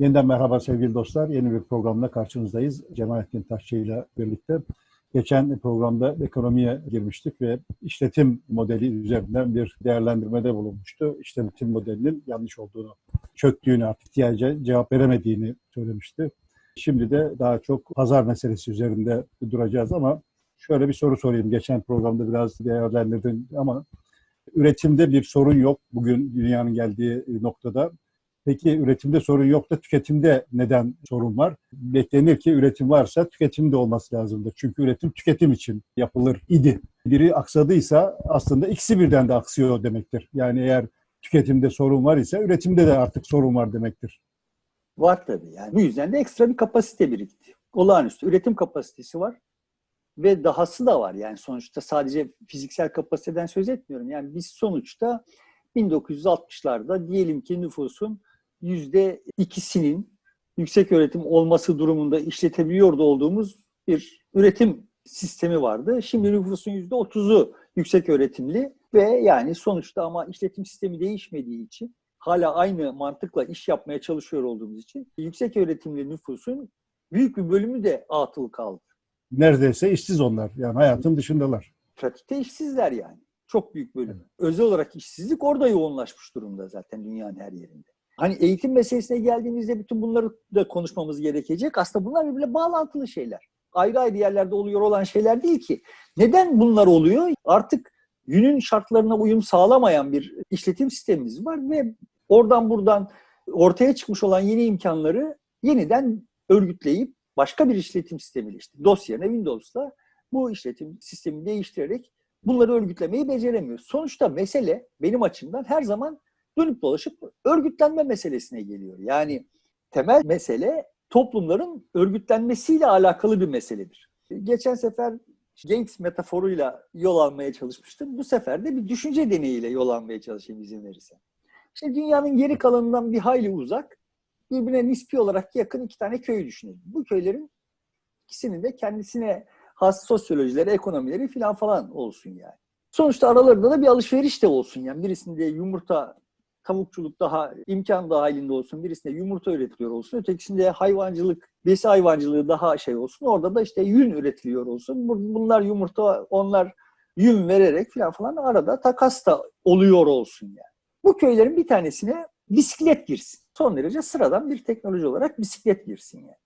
Yeniden merhaba sevgili dostlar. Yeni bir programda karşınızdayız. Cemalettin Taşçı ile birlikte. Geçen programda ekonomiye girmiştik ve işletim modeli üzerinden bir değerlendirmede bulunmuştu. İşletim modelinin yanlış olduğunu, çöktüğünü, artık ihtiyaca cevap veremediğini söylemişti. Şimdi de daha çok pazar meselesi üzerinde duracağız ama şöyle bir soru sorayım. Geçen programda biraz değerlendirdim ama üretimde bir sorun yok bugün dünyanın geldiği noktada. Peki üretimde sorun yok da tüketimde neden sorun var? Beklenir ki üretim varsa tüketim de olması lazımdır. Çünkü üretim tüketim için yapılır idi. Biri aksadıysa aslında ikisi birden de aksıyor demektir. Yani eğer tüketimde sorun var ise üretimde de artık sorun var demektir. Var tabii. Yani bu yüzden de ekstra bir kapasite birikti. Olağanüstü üretim kapasitesi var ve dahası da var. Yani sonuçta sadece fiziksel kapasiteden söz etmiyorum. Yani biz sonuçta 1960'larda diyelim ki nüfusun yüzde ikisinin yüksek öğretim olması durumunda işletebiliyordu olduğumuz bir üretim sistemi vardı. Şimdi nüfusun yüzde otuzu yüksek öğretimli ve yani sonuçta ama işletim sistemi değişmediği için hala aynı mantıkla iş yapmaya çalışıyor olduğumuz için yüksek öğretimli nüfusun büyük bir bölümü de atıl kaldı. Neredeyse işsiz onlar. Yani hayatın dışındalar. Pratikte işsizler yani. Çok büyük bölümü. Özel olarak işsizlik orada yoğunlaşmış durumda zaten dünyanın her yerinde. Hani eğitim meselesine geldiğimizde bütün bunları da konuşmamız gerekecek. Aslında bunlar birbirine bağlantılı şeyler. Ayrı ayrı yerlerde oluyor olan şeyler değil ki. Neden bunlar oluyor? Artık günün şartlarına uyum sağlamayan bir işletim sistemimiz var ve oradan buradan ortaya çıkmış olan yeni imkanları yeniden örgütleyip başka bir işletim sistemiyle işte DOS yerine Windows'la bu işletim sistemini değiştirerek bunları örgütlemeyi beceremiyor. Sonuçta mesele benim açımdan her zaman dönüp dolaşıp örgütlenme meselesine geliyor. Yani temel mesele toplumların örgütlenmesiyle alakalı bir meseledir. Geçen sefer Gates metaforuyla yol almaya çalışmıştım. Bu sefer de bir düşünce deneyiyle yol almaya çalışayım izin verirsen. İşte dünyanın geri kalanından bir hayli uzak, birbirine nispi olarak yakın iki tane köy düşünelim. Bu köylerin ikisinin de kendisine has sosyolojileri, ekonomileri filan falan olsun yani. Sonuçta aralarında da bir alışveriş de olsun yani. Birisinde yumurta, tavukçuluk daha imkan dahilinde olsun. Birisinde yumurta üretiliyor olsun. Ötekisinde hayvancılık, besi hayvancılığı daha şey olsun. Orada da işte yün üretiliyor olsun. Bunlar yumurta, onlar yün vererek filan falan arada takas da oluyor olsun yani. Bu köylerin bir tanesine bisiklet girsin. Son derece sıradan bir teknoloji olarak bisiklet girsin yani.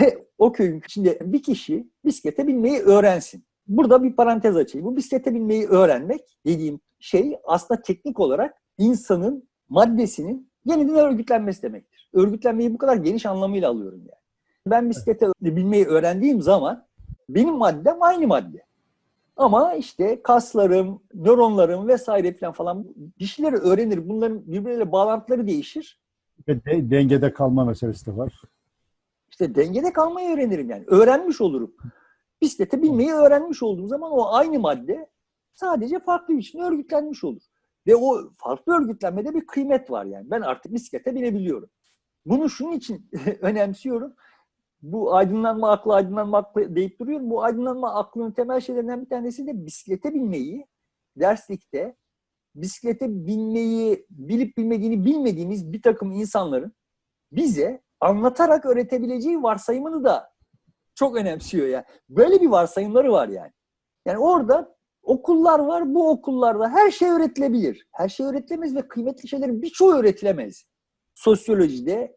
Ve o köyün içinde bir kişi bisiklete binmeyi öğrensin. Burada bir parantez açayım. Bu bisiklete binmeyi öğrenmek dediğim şey aslında teknik olarak insanın maddesinin yeniden örgütlenmesi demektir. Örgütlenmeyi bu kadar geniş anlamıyla alıyorum yani. Ben bisiklete binmeyi öğrendiğim zaman benim maddem aynı madde. Ama işte kaslarım, nöronlarım vesaire falan falan bir şeyleri öğrenir. Bunların birbirleriyle bağlantıları değişir. Ve de, dengede kalma meselesi de var. İşte dengede kalmayı öğrenirim yani. Öğrenmiş olurum. Bisiklete binmeyi öğrenmiş olduğum zaman o aynı madde sadece farklı biçimde örgütlenmiş olur. Ve o farklı örgütlenmede bir kıymet var yani. Ben artık bisiklete binebiliyorum. Bunu şunun için önemsiyorum. Bu aydınlanma aklı, aydınlanma aklı deyip duruyorum. Bu aydınlanma aklının temel şeylerinden bir tanesi de bisiklete binmeyi derslikte bisiklete binmeyi bilip bilmediğini bilmediğimiz bir takım insanların bize anlatarak öğretebileceği varsayımını da çok önemsiyor yani. Böyle bir varsayımları var yani. Yani orada okullar var. Bu okullarda her şey öğretilebilir. Her şey öğretilemez ve kıymetli şeylerin birçoğu öğretilemez. Sosyolojide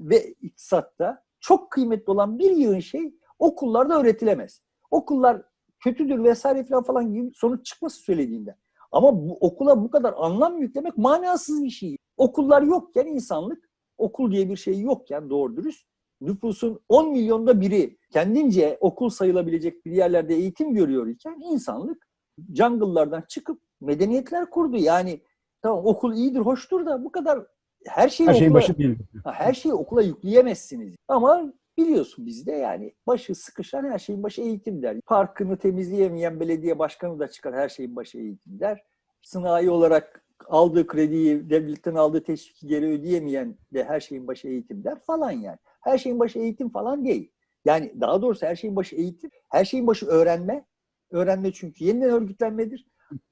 ve iktisatta çok kıymetli olan bir yığın şey okullarda öğretilemez. Okullar kötüdür vesaire falan falan gibi sonuç çıkması söylediğinde. Ama bu, okula bu kadar anlam yüklemek manasız bir şey. Okullar yokken insanlık, okul diye bir şey yokken doğru dürüst, nüfusun 10 milyonda biri kendince okul sayılabilecek bir yerlerde eğitim görüyor iken insanlık jungle'lardan çıkıp medeniyetler kurdu. Yani tamam okul iyidir, hoştur da bu kadar her şeyi Her şeyin okula, başı değil. her şeyi okula yükleyemezsiniz. Ama biliyorsun bizde yani başı sıkışan her şeyin başı eğitim der. Parkını temizleyemeyen belediye başkanı da çıkar her şeyin başı eğitim der. Sınai olarak aldığı krediyi devletten aldığı teşviki geri ödeyemeyen de her şeyin başı eğitim der falan yani. Her şeyin başı eğitim falan değil. Yani daha doğrusu her şeyin başı eğitim, her şeyin başı öğrenme. Öğrenme çünkü yeniden örgütlenmedir.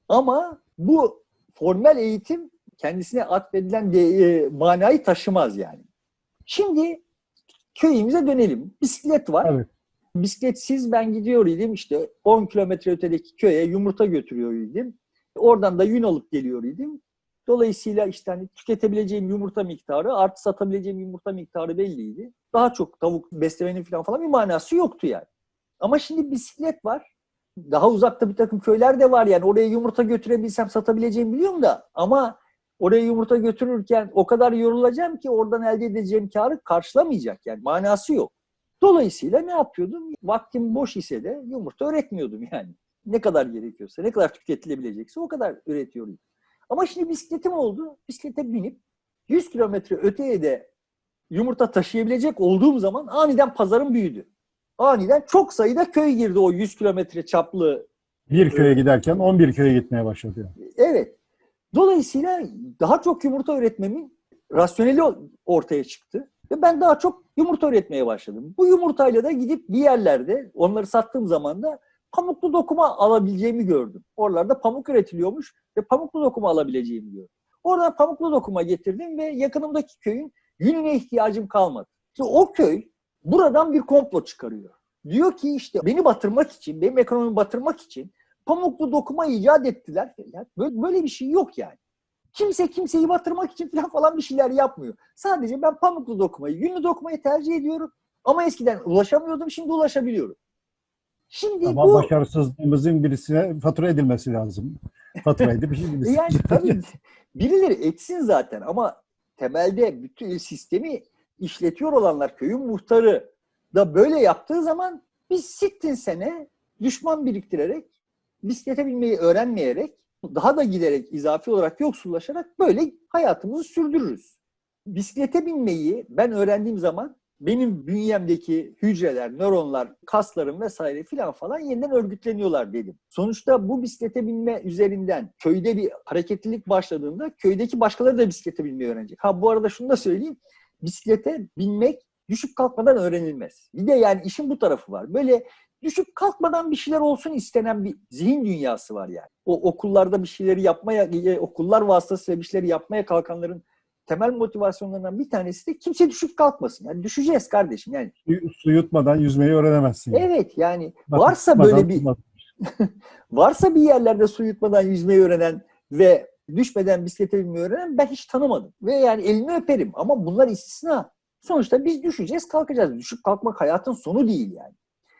Ama bu formel eğitim kendisine atfedilen de, e, manayı taşımaz yani. Şimdi köyümüze dönelim. Bisiklet var. Evet. Bisikletsiz ben gidiyor idim işte 10 kilometre ötedeki köye yumurta götürüyor idim. Oradan da yün alıp geliyor idim. Dolayısıyla işte hani tüketebileceğim yumurta miktarı artı satabileceğim yumurta miktarı belliydi. Daha çok tavuk beslemenin falan falan bir manası yoktu yani. Ama şimdi bisiklet var. Daha uzakta bir takım köyler de var yani. Oraya yumurta götürebilsem satabileceğimi biliyorum da ama oraya yumurta götürürken o kadar yorulacağım ki oradan elde edeceğim karı karşılamayacak yani. Manası yok. Dolayısıyla ne yapıyordum? Vaktim boş ise de yumurta üretmiyordum yani. Ne kadar gerekiyorsa, ne kadar tüketilebilecekse o kadar üretiyorum. Ama şimdi bisikletim oldu. Bisiklete binip 100 kilometre öteye de yumurta taşıyabilecek olduğum zaman aniden pazarım büyüdü. Aniden çok sayıda köy girdi o 100 kilometre çaplı. Bir köye giderken 11 köye gitmeye başladı. Evet. Dolayısıyla daha çok yumurta üretmemin rasyoneli ortaya çıktı. Ve ben daha çok yumurta üretmeye başladım. Bu yumurtayla da gidip bir yerlerde onları sattığım zaman da pamuklu dokuma alabileceğimi gördüm. Oralarda pamuk üretiliyormuş ve pamuklu dokuma alabileceğimi gördüm. Oradan pamuklu dokuma getirdim ve yakınımdaki köyün yününe ihtiyacım kalmadı. İşte o köy buradan bir komplo çıkarıyor. Diyor ki işte beni batırmak için, benim ekonomimi batırmak için pamuklu dokuma icat ettiler. Böyle, böyle bir şey yok yani. Kimse kimseyi batırmak için falan falan bir şeyler yapmıyor. Sadece ben pamuklu dokumayı, yünlü dokumayı tercih ediyorum. Ama eskiden ulaşamıyordum, şimdi ulaşabiliyorum. Şimdi Ama bu başarısızlığımızın birisine fatura edilmesi lazım. Fatura edip şimdi E yani tabii birileri etsin zaten ama temelde bütün sistemi işletiyor olanlar köyün muhtarı da böyle yaptığı zaman biz sittin sene düşman biriktirerek bisiklete binmeyi öğrenmeyerek daha da giderek izafi olarak yoksullaşarak böyle hayatımızı sürdürürüz. Bisiklete binmeyi ben öğrendiğim zaman benim bünyemdeki hücreler, nöronlar, kaslarım vesaire filan falan yeniden örgütleniyorlar dedim. Sonuçta bu bisiklete binme üzerinden köyde bir hareketlilik başladığında köydeki başkaları da bisiklete binmeyi öğrenecek. Ha bu arada şunu da söyleyeyim. Bisiklete binmek düşüp kalkmadan öğrenilmez. Bir de yani işin bu tarafı var. Böyle düşüp kalkmadan bir şeyler olsun istenen bir zihin dünyası var yani. O okullarda bir şeyleri yapmaya, e, okullar vasıtasıyla bir şeyleri yapmaya kalkanların temel motivasyonlarından bir tanesi de kimse düşüp kalkmasın. Yani düşeceğiz kardeşim. Yani Su- su yutmadan yüzmeyi öğrenemezsin. yani. evet yani Bak- varsa böyle bir varsa bir yerlerde su yutmadan yüzmeyi öğrenen ve düşmeden bisiklete binmeyi öğrenen ben hiç tanımadım. Ve yani elini öperim ama bunlar istisna. Sonuçta biz düşeceğiz, kalkacağız. Düşüp kalkmak hayatın sonu değil yani.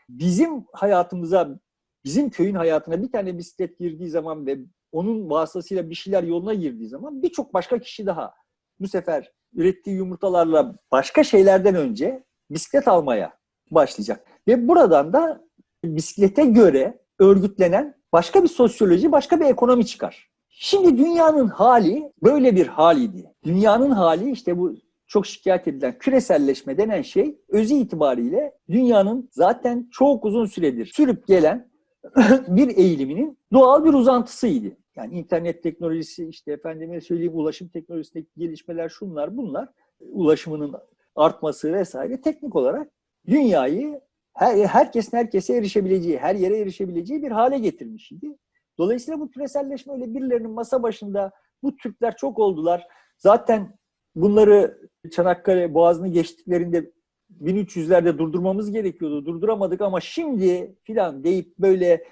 Bizim hayatımıza, bizim köyün hayatına bir tane bisiklet girdiği zaman ve onun vasıtasıyla bir şeyler yoluna girdiği zaman birçok başka kişi daha bu sefer ürettiği yumurtalarla başka şeylerden önce bisiklet almaya başlayacak. Ve buradan da bisiklete göre örgütlenen başka bir sosyoloji, başka bir ekonomi çıkar. Şimdi dünyanın hali böyle bir haliydi. Dünyanın hali işte bu çok şikayet edilen küreselleşme denen şey özü itibariyle dünyanın zaten çok uzun süredir sürüp gelen bir eğiliminin doğal bir uzantısıydı. Yani internet teknolojisi işte efendime söyleyeyim ulaşım teknolojisindeki gelişmeler şunlar bunlar ulaşımının artması vesaire teknik olarak dünyayı her, herkesin herkese erişebileceği, her yere erişebileceği bir hale getirmiş idi. Dolayısıyla bu küreselleşme öyle birilerinin masa başında bu Türkler çok oldular. Zaten bunları Çanakkale Boğazı'nı geçtiklerinde 1300'lerde durdurmamız gerekiyordu. Durduramadık ama şimdi filan deyip böyle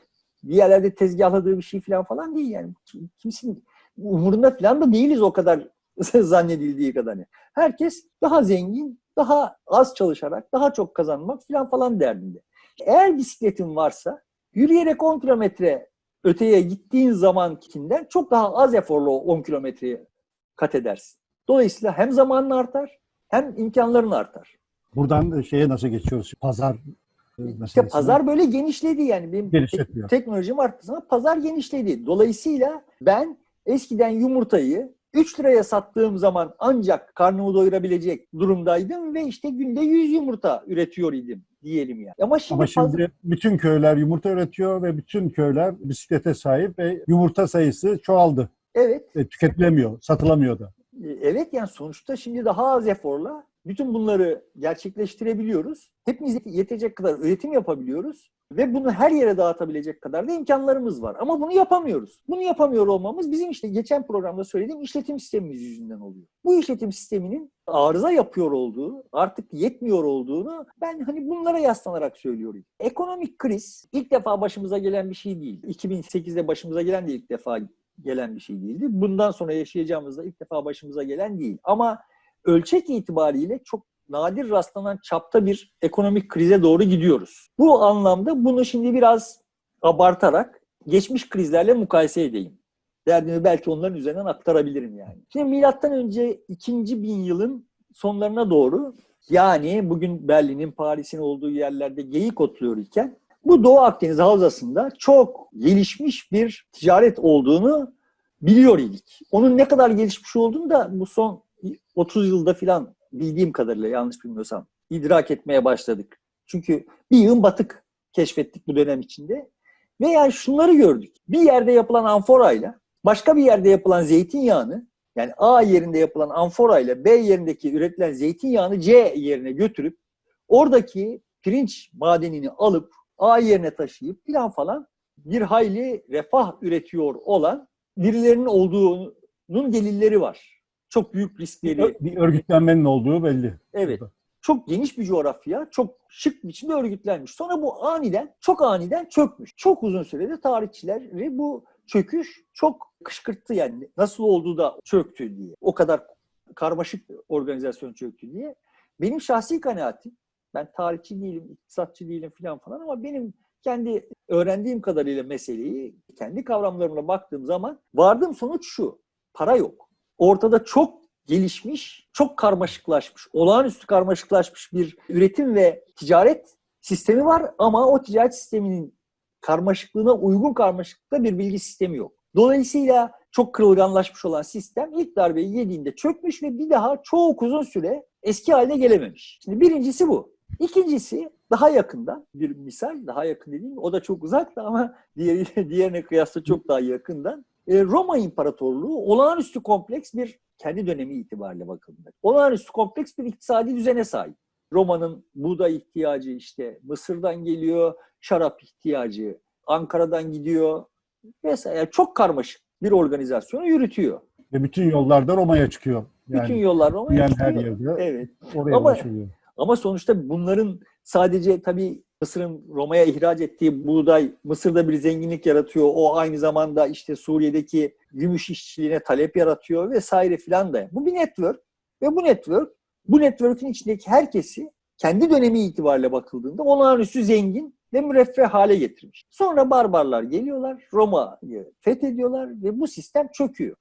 bir yerlerde tezgahladığı bir şey filan falan değil yani. Kimsin umurunda filan da değiliz o kadar zannedildiği kadar. Herkes daha zengin, daha az çalışarak, daha çok kazanmak filan falan derdinde. Eğer bisikletin varsa yürüyerek 10 kilometre öteye gittiğin zamankinden çok daha az eforla o 10 kilometreyi kat edersin. Dolayısıyla hem zamanın artar hem imkanların artar. Buradan şeye nasıl geçiyoruz? Pazar e, İşte meselesine. pazar böyle genişledi yani. Benim teknolojim arttığı zaman pazar genişledi. Dolayısıyla ben eskiden yumurtayı 3 liraya sattığım zaman ancak karnımı doyurabilecek durumdaydım ve işte günde 100 yumurta üretiyor idim diyelim yani. Ama şimdi, Ama şimdi pazar- bütün köyler yumurta üretiyor ve bütün köyler bisiklete sahip ve yumurta sayısı çoğaldı. evet E, tüketilemiyor, satılamıyor da. E, Evet yani sonuçta şimdi daha az eforla bütün bunları gerçekleştirebiliyoruz. Hepimiz yetecek kadar üretim yapabiliyoruz. Ve bunu her yere dağıtabilecek kadar da imkanlarımız var. Ama bunu yapamıyoruz. Bunu yapamıyor olmamız bizim işte geçen programda söylediğim işletim sistemimiz yüzünden oluyor. Bu işletim sisteminin arıza yapıyor olduğu, artık yetmiyor olduğunu ben hani bunlara yaslanarak söylüyorum. Ekonomik kriz ilk defa başımıza gelen bir şey değil. 2008'de başımıza gelen de ilk defa gelen bir şey değildi. Bundan sonra yaşayacağımız da ilk defa başımıza gelen değil. Ama ölçek itibariyle çok nadir rastlanan çapta bir ekonomik krize doğru gidiyoruz. Bu anlamda bunu şimdi biraz abartarak geçmiş krizlerle mukayese edeyim. Derdimi belki onların üzerinden aktarabilirim yani. Şimdi milattan önce 2000 bin yılın sonlarına doğru yani bugün Berlin'in, Paris'in olduğu yerlerde geyik otluyor iken bu Doğu Akdeniz Havzası'nda çok gelişmiş bir ticaret olduğunu biliyor idik. Onun ne kadar gelişmiş olduğunu da bu son 30 yılda filan bildiğim kadarıyla yanlış bilmiyorsam idrak etmeye başladık. Çünkü bir yığın batık keşfettik bu dönem içinde. Ve yani şunları gördük. Bir yerde yapılan amforayla başka bir yerde yapılan zeytinyağını yani A yerinde yapılan amforayla B yerindeki üretilen zeytinyağını C yerine götürüp oradaki pirinç madenini alıp A yerine taşıyıp filan falan bir hayli refah üretiyor olan birilerinin olduğunun delilleri var. Çok büyük riskleri. Bir örgütlenmenin olduğu belli. Evet. Çok geniş bir coğrafya, çok şık biçimde örgütlenmiş. Sonra bu aniden, çok aniden çökmüş. Çok uzun sürede tarihçileri bu çöküş çok kışkırttı yani. Nasıl olduğu da çöktü diye. O kadar karmaşık organizasyon çöktü diye. Benim şahsi kanaatim, ben tarihçi değilim, iktisatçı değilim falan falan ama benim kendi öğrendiğim kadarıyla meseleyi, kendi kavramlarımla baktığım zaman vardığım sonuç şu. Para yok. Ortada çok gelişmiş, çok karmaşıklaşmış, olağanüstü karmaşıklaşmış bir üretim ve ticaret sistemi var ama o ticaret sisteminin karmaşıklığına uygun karmaşıklıkta bir bilgi sistemi yok. Dolayısıyla çok kırılganlaşmış olan sistem ilk darbeyi yediğinde çökmüş ve bir daha çok uzun süre eski haline gelememiş. Şimdi birincisi bu. İkincisi daha yakında bir misal, daha yakın dediğim o da çok uzakta ama diğeri, diğerine kıyasla çok daha yakından. E, Roma İmparatorluğu olağanüstü kompleks bir kendi dönemi itibariyle bakıldığında. Olağanüstü kompleks bir iktisadi düzene sahip. Roma'nın buğday ihtiyacı işte Mısır'dan geliyor, şarap ihtiyacı Ankara'dan gidiyor vesaire. Yani çok karmaşık bir organizasyonu yürütüyor. Ve bütün yollarda Roma'ya çıkıyor. Yani, bütün yollar Roma'ya yani çıkıyor. her yerde evet. oraya Ama, ulaşılıyor. Ama sonuçta bunların sadece tabii Mısır'ın Roma'ya ihraç ettiği buğday Mısır'da bir zenginlik yaratıyor. O aynı zamanda işte Suriye'deki gümüş işçiliğine talep yaratıyor vesaire filan da. Bu bir network ve bu network bu network'ün içindeki herkesi kendi dönemi itibariyle bakıldığında olağanüstü zengin ve müreffeh hale getirmiş. Sonra barbarlar geliyorlar, Roma'yı fethediyorlar ve bu sistem çöküyor.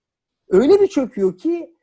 Öyle bir çöküyor ki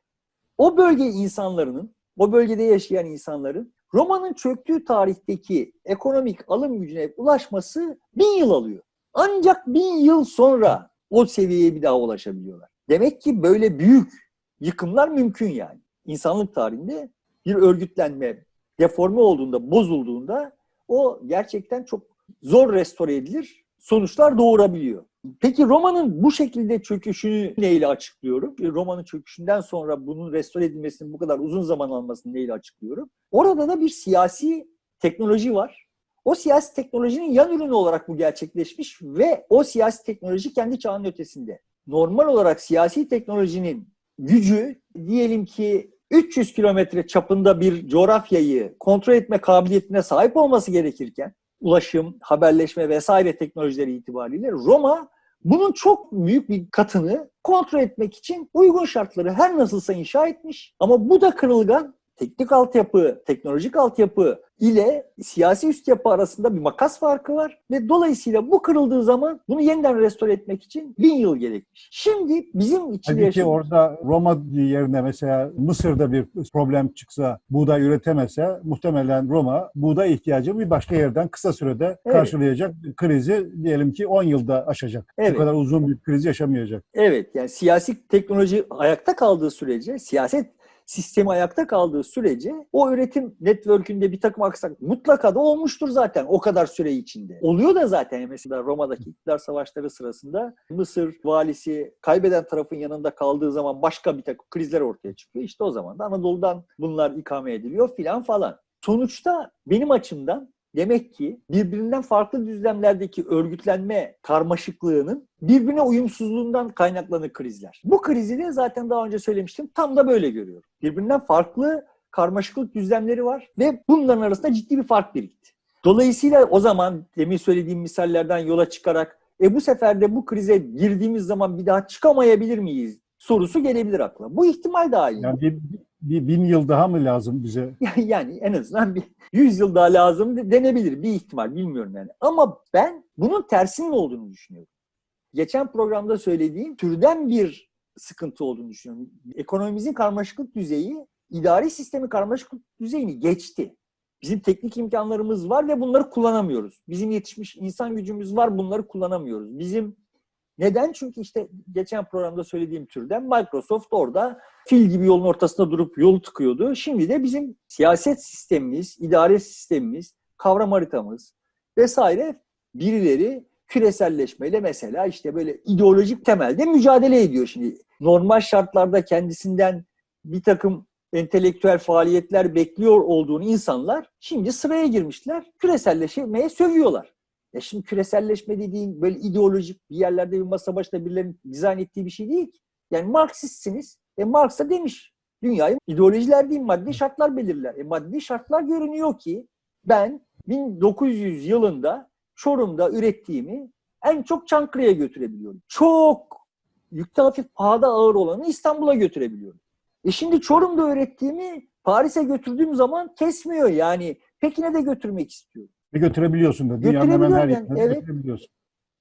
o bölge insanlarının, o bölgede yaşayan insanların Roma'nın çöktüğü tarihteki ekonomik alım gücüne ulaşması bin yıl alıyor. Ancak bin yıl sonra o seviyeye bir daha ulaşabiliyorlar. Demek ki böyle büyük yıkımlar mümkün yani. İnsanlık tarihinde bir örgütlenme deforme olduğunda, bozulduğunda o gerçekten çok zor restore edilir, sonuçlar doğurabiliyor. Peki Roma'nın bu şekilde çöküşünü neyle açıklıyorum? Roma'nın çöküşünden sonra bunun restore edilmesinin bu kadar uzun zaman almasını neyle açıklıyorum? Orada da bir siyasi teknoloji var. O siyasi teknolojinin yan ürünü olarak bu gerçekleşmiş ve o siyasi teknoloji kendi çağının ötesinde. Normal olarak siyasi teknolojinin gücü diyelim ki 300 kilometre çapında bir coğrafyayı kontrol etme kabiliyetine sahip olması gerekirken ulaşım, haberleşme vesaire teknolojileri itibariyle Roma bunun çok büyük bir katını kontrol etmek için uygun şartları her nasılsa inşa etmiş. Ama bu da kırılgan teknik altyapı, teknolojik altyapı ile siyasi üst yapı arasında bir makas farkı var ve dolayısıyla bu kırıldığı zaman bunu yeniden restore etmek için bin yıl gerekmiş. Şimdi bizim içinde Tabii ki yaşadığımız- orada Roma yerine mesela Mısır'da bir problem çıksa, buğday üretemese muhtemelen Roma buğday ihtiyacı bir başka yerden kısa sürede Evet. karşılayacak krizi diyelim ki 10 yılda aşacak. Evet. Bu kadar uzun bir kriz yaşamayacak. Evet yani siyasi teknoloji ayakta kaldığı sürece, siyaset sistemi ayakta kaldığı sürece o üretim network'ünde bir takım aksak mutlaka da olmuştur zaten o kadar süre içinde. Oluyor da zaten mesela Roma'daki iktidar savaşları sırasında Mısır valisi kaybeden tarafın yanında kaldığı zaman başka bir takım krizler ortaya çıkıyor. İşte o zaman da Anadolu'dan bunlar ikame ediliyor filan falan. Sonuçta benim açımdan demek ki birbirinden farklı düzlemlerdeki örgütlenme karmaşıklığının birbirine uyumsuzluğundan kaynaklanır krizler. Bu krizi de zaten daha önce söylemiştim tam da böyle görüyorum. Birbirinden farklı karmaşıklık düzlemleri var ve bunların arasında ciddi bir fark birikti. Dolayısıyla o zaman demin söylediğim misallerden yola çıkarak e bu sefer de bu krize girdiğimiz zaman bir daha çıkamayabilir miyiz sorusu gelebilir akla. Bu ihtimal daha iyi. Yani bir, bir bin yıl daha mı lazım bize? Yani en azından bir 100 yıl daha lazım de- denebilir bir ihtimal bilmiyorum yani. Ama ben bunun tersinin olduğunu düşünüyorum. Geçen programda söylediğim türden bir sıkıntı olduğunu düşünüyorum. Ekonomimizin karmaşıklık düzeyi idari sistemi karmaşıklık düzeyini geçti. Bizim teknik imkanlarımız var ve bunları kullanamıyoruz. Bizim yetişmiş insan gücümüz var bunları kullanamıyoruz. Bizim neden? Çünkü işte geçen programda söylediğim türden Microsoft orada fil gibi yolun ortasında durup yolu tıkıyordu. Şimdi de bizim siyaset sistemimiz, idare sistemimiz, kavram haritamız vesaire birileri küreselleşmeyle mesela işte böyle ideolojik temelde mücadele ediyor şimdi. Normal şartlarda kendisinden bir takım entelektüel faaliyetler bekliyor olduğunu insanlar şimdi sıraya girmişler. Küreselleşmeye sövüyorlar. Ya şimdi küreselleşme dediğin böyle ideolojik bir yerlerde bir masa başında birilerinin dizayn ettiği bir şey değil ki. Yani Marksistsiniz. E Marx da demiş. Dünyayı ideolojiler değil maddi şartlar belirler. E maddi şartlar görünüyor ki ben 1900 yılında Çorum'da ürettiğimi en çok Çankırı'ya götürebiliyorum. Çok yükte hafif pahada ağır olanı İstanbul'a götürebiliyorum. E şimdi Çorum'da ürettiğimi Paris'e götürdüğüm zaman kesmiyor yani. Pekin'e de götürmek istiyorum. Ve götürebiliyorsun da. Dünyanın hemen her yani, evet. götürebiliyorsun.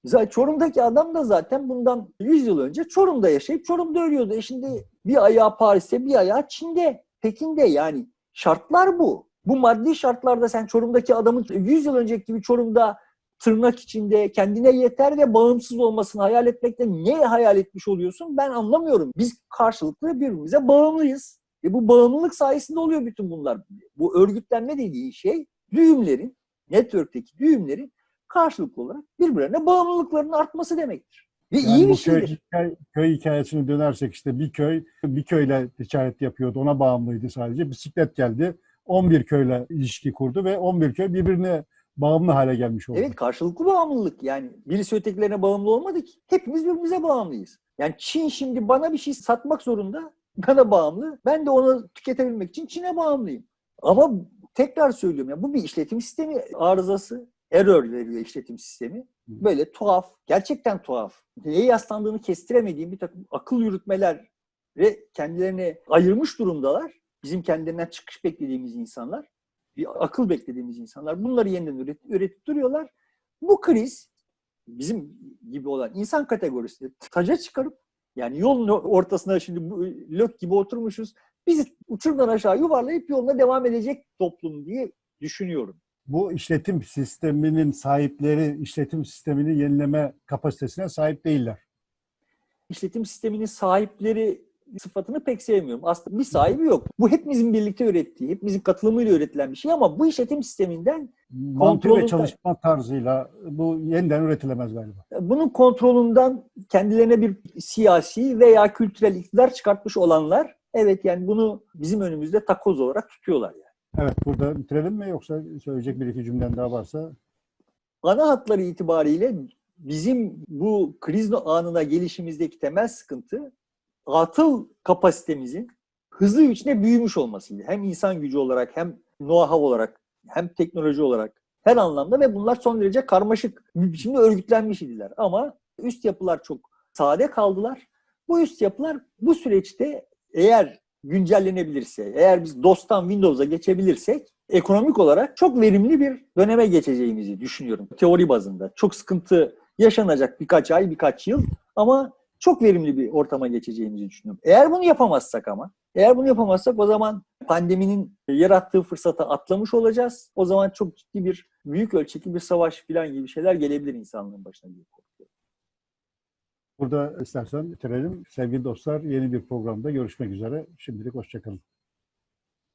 Zaten Çorum'daki adam da zaten bundan 100 yıl önce Çorum'da yaşayıp Çorum'da ölüyordu. E şimdi bir ayağı Paris'te, bir ayağı Çin'de, Pekin'de yani şartlar bu. Bu maddi şartlarda sen Çorum'daki adamın 100 yıl önceki gibi Çorum'da tırnak içinde kendine yeter ve bağımsız olmasını hayal etmekte ne hayal etmiş oluyorsun ben anlamıyorum. Biz karşılıklı birbirimize bağımlıyız. Ve bu bağımlılık sayesinde oluyor bütün bunlar. Bu örgütlenme dediğin şey düğümlerin, network'teki düğümlerin karşılıklı olarak birbirlerine bağımlılıklarının artması demektir. Ve Yani iyi bir köy, hikaye- köy hikayesine dönersek işte bir köy bir köyle ticaret yapıyordu. Ona bağımlıydı sadece. Bisiklet geldi. 11 köyle ilişki kurdu ve 11 köy birbirine bağımlı hale gelmiş oldu. Evet karşılıklı bağımlılık yani birisi ötekilerine bağımlı olmadı ki. Hepimiz birbirimize bağımlıyız. Yani Çin şimdi bana bir şey satmak zorunda. Bana bağımlı. Ben de onu tüketebilmek için Çin'e bağımlıyım. Ama tekrar söylüyorum ya bu bir işletim sistemi arızası. Error veriyor işletim sistemi. Böyle tuhaf, gerçekten tuhaf. Neye yaslandığını kestiremediğim bir takım akıl yürütmeler ve kendilerini ayırmış durumdalar. Bizim kendilerinden çıkış beklediğimiz insanlar bir akıl beklediğimiz insanlar bunları yeniden üretip, üretip duruyorlar. Bu kriz bizim gibi olan insan kategorisini taca çıkarıp yani yolun ortasına şimdi bu, lök gibi oturmuşuz. Bizi uçurumdan aşağı yuvarlayıp yoluna devam edecek toplum diye düşünüyorum. Bu işletim sisteminin sahipleri işletim sistemini yenileme kapasitesine sahip değiller. İşletim sisteminin sahipleri sıfatını pek sevmiyorum. Aslında bir sahibi yok. Bu hepimizin birlikte ürettiği, hepimizin katılımıyla üretilen bir şey ama bu işletim sisteminden Kontrolünde- ve çalışma tarzıyla bu yeniden üretilemez galiba. bunun kontrolünden kendilerine bir siyasi veya kültürel iktidar çıkartmış olanlar evet yani bunu bizim önümüzde takoz olarak tutuyorlar yani. Evet burada bitirelim mi yoksa söyleyecek bir iki cümlen daha varsa Ana hatları itibariyle bizim bu kriz anına gelişimizdeki temel sıkıntı atıl kapasitemizin hızlı içine büyümüş olmasıydı. Hem insan gücü olarak hem know-how olarak hem teknoloji olarak her anlamda ve bunlar son derece karmaşık bir biçimde örgütlenmiş idiler. Ama üst yapılar çok sade kaldılar. Bu üst yapılar bu süreçte eğer güncellenebilirse, eğer biz DOS'tan Windows'a geçebilirsek ekonomik olarak çok verimli bir döneme geçeceğimizi düşünüyorum. Teori bazında. Çok sıkıntı yaşanacak birkaç ay, birkaç yıl ama çok verimli bir ortama geçeceğimizi düşünüyorum. Eğer bunu yapamazsak ama, eğer bunu yapamazsak o zaman pandeminin yarattığı fırsatı atlamış olacağız. O zaman çok ciddi bir, büyük ölçekli bir savaş falan gibi şeyler gelebilir insanlığın başına diye. Burada istersen bitirelim. Sevgili dostlar yeni bir programda görüşmek üzere. Şimdilik hoşçakalın.